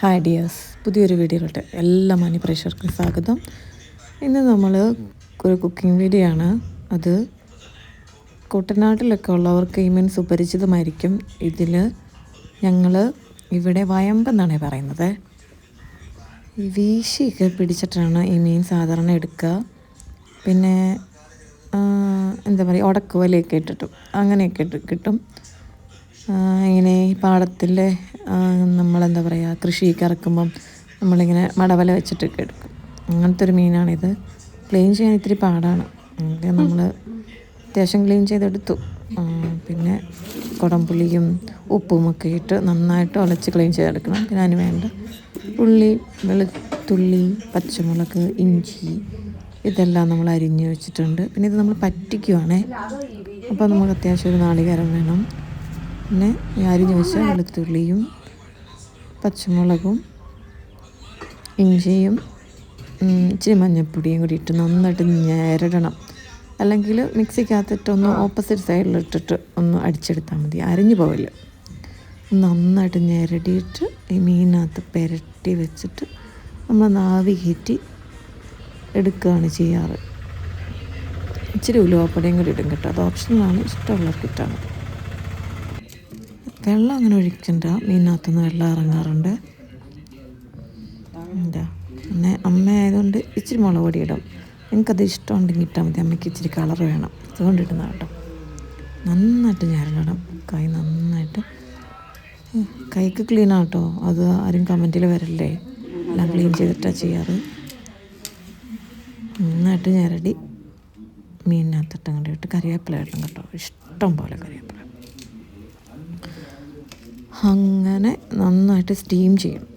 Hi dears പുതിയൊരു വീഡിയോയിലോട്ട് എല്ലാ മണി പ്രേക്ഷകർക്കും സ്വാഗതം. ഇന്ന് നമ്മൾ ഒരു കുക്കിംഗ് വീഡിയോ ആണ്. അത് കുട്ടനാട്ടിലൊക്കെ ഉള്ളവർക്ക് ഈ മീൻ സുപരിചിതമായിരിക്കും. ഇതിൽ ഞങ്ങൾ ഇവിടെ വയമ്പെന്നാണ് പറയുന്നത്. ഈ വീശിയൊക്കെ പിടിച്ചിട്ടാണ് ഈ മീൻ സാധാരണ എടുക്കുക. പിന്നെ എന്താ പറയുക ഉടക്കുവലയൊക്കെ ഇട്ടിട്ടും അങ്ങനെയൊക്കെ കിട്ടും. ആ, നമ്മളെന്താ പറയുക കൃഷിയൊക്കെ ഇറക്കുമ്പം നമ്മളിങ്ങനെ മടവല വെച്ചിട്ടൊക്കെ എടുക്കും. അങ്ങനത്തെ ഒരു മീനാണിത്. ക്ലീൻ ചെയ്യാൻ ഇത്തിരി പാടാണ്. നമ്മൾ അത്യാവശ്യം ക്ലീൻ ചെയ്തെടുത്തു. പിന്നെ കുടംപുളിയും ഉപ്പും ഒക്കെ ഇട്ട് നന്നായിട്ട് ഉലച്ച് ക്ലീൻ ചെയ്തെടുക്കണം. പിന്നെ അതിന് വേണ്ട ഉള്ളി വെളുത്തുള്ളി പച്ചമുളക് ഇഞ്ചി ഇതെല്ലാം നമ്മൾ അരിഞ്ഞ് വെച്ചിട്ടുണ്ട്. പിന്നെ ഇത് നമ്മൾ പറ്റിക്കുവാണേ. അപ്പോൾ നമുക്ക് അത്യാവശ്യം ഒരു നാളികേരം വേണം. പിന്നെ അരിഞ്ഞു വെച്ച വെളുത്തുള്ളിയും പച്ചമുളകും ഇഞ്ചിയും ഇച്ചിരി മഞ്ഞൾപ്പൊടിയും കൂടി ഇട്ട് നന്നായിട്ട് ഞെരടണം. അല്ലെങ്കിൽ മിക്സിക്കകത്തിട്ട് ഒന്ന് ഓപ്പോസിറ്റ് സൈഡിലിട്ടിട്ട് ഒന്ന് അടിച്ചെടുത്താൽ മതി. അരിഞ്ഞു പോവില്ല. നന്നായിട്ട് ഞെരടിയിട്ട് ഈ മീനകത്ത് പുരട്ടി വെച്ചിട്ട് നമ്മൾ നാവി കയറ്റി എടുക്കുകയാണ് ചെയ്യാറ്. ഇച്ചിരി ഉലുവാപ്പടയും കൂടി ഇടും കേട്ടോ. അത് ഓപ്ഷണലാണ് ഇഷ്ടമുള്ളവർക്ക് ഇട്ടാൽ മതി. വെള്ളം അങ്ങനെ ഒഴിക്കണ്ട. മീനകത്തുനിന്ന് വെള്ളം ഇറങ്ങാറുണ്ട്. എന്താ? പിന്നെ അമ്മ ആയതുകൊണ്ട് ഇച്ചിരി മുളക് പൊടി ഇടും. നിങ്ങൾക്കത് ഇഷ്ടമുണ്ടെങ്കിൽ ഇട്ടാൽ മതി. അമ്മയ്ക്ക് ഇച്ചിരി കളർ വേണം. അതുകൊണ്ട് ഇടുന്ന കേട്ടോ. നന്നായിട്ട് ഞരടണം കൈ നന്നായിട്ട്. കൈക്ക് ക്ലീൻ ആട്ടോ അത് ആരും കമന്റിൽ വരല്ലേ? എല്ലാം ക്ലീൻ ചെയ്തിട്ടാണ് ചെയ്യാറ്. നന്നായിട്ട് ഞരടി മീനിനകത്തിട്ട് അങ്ങോട്ട് ഇട്ട് കറിവേപ്പില ഇടണം കേട്ടോ. ഇഷ്ടം പോലെ കറിവേപ്പില. അങ്ങനെ നന്നായിട്ട് സ്റ്റീം ചെയ്യണം.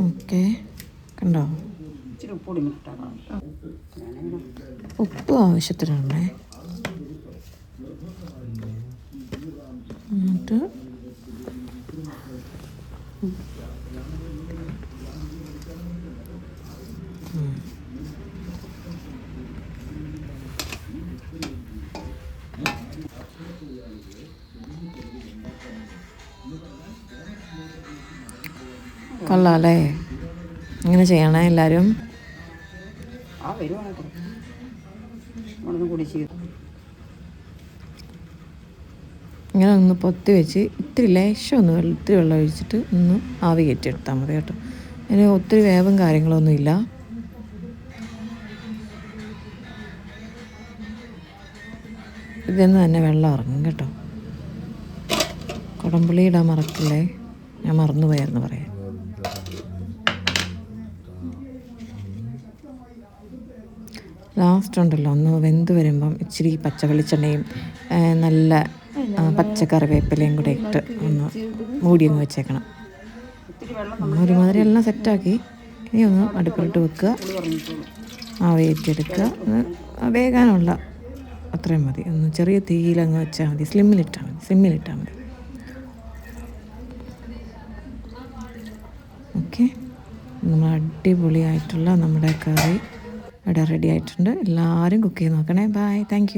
ഓക്കെ. കണ്ടോ? ഉപ്പ് ആവശ്യത്തിനാണേ എന്നിട്ട് കൊള്ളാം അല്ലേ? ഇങ്ങനെ ചെയ്യണേ എല്ലാവരും ഇങ്ങനെ ഒന്ന് പൊത്തി വെച്ച് ഇത്തിരി ലേശം ഒന്ന് ഇത്തിരി വെള്ളം ഒഴിച്ചിട്ട് ഒന്ന് ആവി കയറ്റിയെടുത്താൽ മതി കേട്ടോ. അതിന് ഒത്തിരി വേവും കാര്യങ്ങളൊന്നും ഇല്ല. ഇതെന്ന് തന്നെ വെള്ളം ഇറങ്ങും കേട്ടോ. കുടംപുളി ഇടാൻ മറക്കില്ലേ? ഞാൻ മറന്നുപോയായിരുന്നു പറയാൻ ലാസ്റ്റ് ഉണ്ടല്ലോ. ഒന്ന് വെന്ത് വരുമ്പം ഇച്ചിരി പച്ച വെളിച്ചെണ്ണയും നല്ല പച്ചക്കറി പച്ചക്കറിവേപ്പിലയും കൂടെ ഇട്ട് ഒന്ന് മൂടി അങ്ങ് വെച്ചേക്കണം. ഒന്ന് ഒരുമാതിരി എല്ലാം സെറ്റാക്കി. ഇനി ഒന്ന് അടുപ്പിലിട്ട് വെക്കുക. ആ ഒന്ന് വേകാനുള്ള അത്രയും മതി. ഒന്ന് ചെറിയ തീയിലങ്ങ് വെച്ചാൽ മതി. സ്ലിമ്മിലിട്ടാൽ മതി. സ്ലിമ്മിലിട്ടാൽ മതി. ഓക്കെ. നമ്മൾ അടിപൊളിയായിട്ടുള്ള നമ്മുടെ കറി. ഇവിടെ റെഡി ആയിട്ടുണ്ട്. എല്ലാവരും കുക്ക് ചെയ്ത് നോക്കണേ. Bye thank